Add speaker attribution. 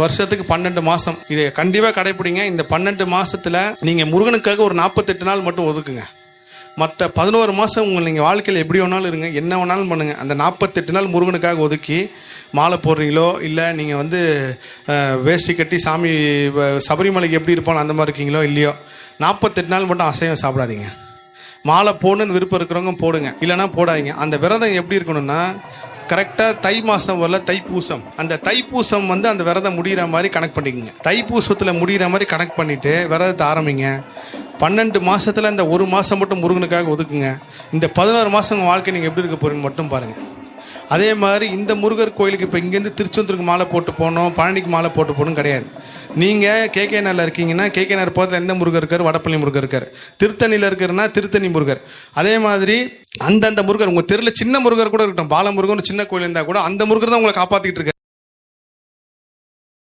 Speaker 1: வருஷத்துக்கு பன்னெண்டு மாசம். இதை கண்டிப்பா கடைபிடிங்க இந்த பன்னெண்டு மாசத்துல நீங்க முருகனுக்காக ஒரு நாற்பத்தெட்டு நாள் மட்டும் ஒதுக்குங்க. மற்ற பதினோரு மாதம் உங்கள் நீங்கள் வாழ்க்கையில் எப்படி வேணாலும் இருங்க. என்ன வேணாலும் பண்ணுங்கள் அந்த நாற்பத்தெட்டு நாள் முருகனுக்காக ஒதுக்கி மாலை போடுறீங்களோ இல்லை நீங்கள் வந்து வேஷ்டி கட்டி சாமி வ- சபரிமலைக்கு எப்படி இருப்பானோ அந்த மாதிரி இருக்கீங்களோ இல்லையோ நாற்பத்தெட்டு நாள் மட்டும் அசைவம் சாப்பிடாதீங்க. மாலை போடணுன்னு விருப்பம் இருக்கிறவங்க போடுங்க. இல்லைன்னா போடாதீங்க. அந்த விரதம் எப்படி இருக்கணும்னா கரெக்டாக தை மாதம் வரல தைப்பூசம் அந்த தைப்பூசம் வந்து அந்த விரதம் முடிகிற மாதிரி கணக்கு பண்ணிக்கோங்க. தைப்பூசத்தில் முடிகிற மாதிரி கனெக்ட் பண்ணிவிட்டு விரதத்தை ஆரம்பிங்க. பன்னெண்டு மாதத்தில் இந்த ஒரு மாதம் மட்டும் முருகனுக்காக ஒதுக்குங்க. இந்த பதினோரு மாதம் உங்கள் வாழ்க்கை நீங்கள் எப்படி இருக்க போகிறீங்கன்னு மட்டும் பாருங்கள் அதே மாதிரி இந்த முருகர் கோயிலுக்கு இப்போ இங்கேருந்து திருச்செந்தூருக்கு மாலை போட்டு போகணும் பழனிக்கு மாலை போட்டு போகணும் கிடையாது. நீங்கள் கேகே நகரில் இருக்கீங்கன்னா கேகே நகர் பக்கத்தில் எந்த முருகர் இருக்கார்? வடப்பள்ளி முருகர் இருக்கார். திருத்தணியில் இருக்கிறன்னா திருத்தணி முருகர். அதே மாதிரி அந்தந்த முருகர் உங்கள் தெருவில் சின்ன முருகர் கூட இருக்கட்டும் பாலமுருகன் சின்ன கோயில் இருந்தால் கூட அந்த முருகர் தான் உங்களை காப்பாத்திட்டு இருக்காரு.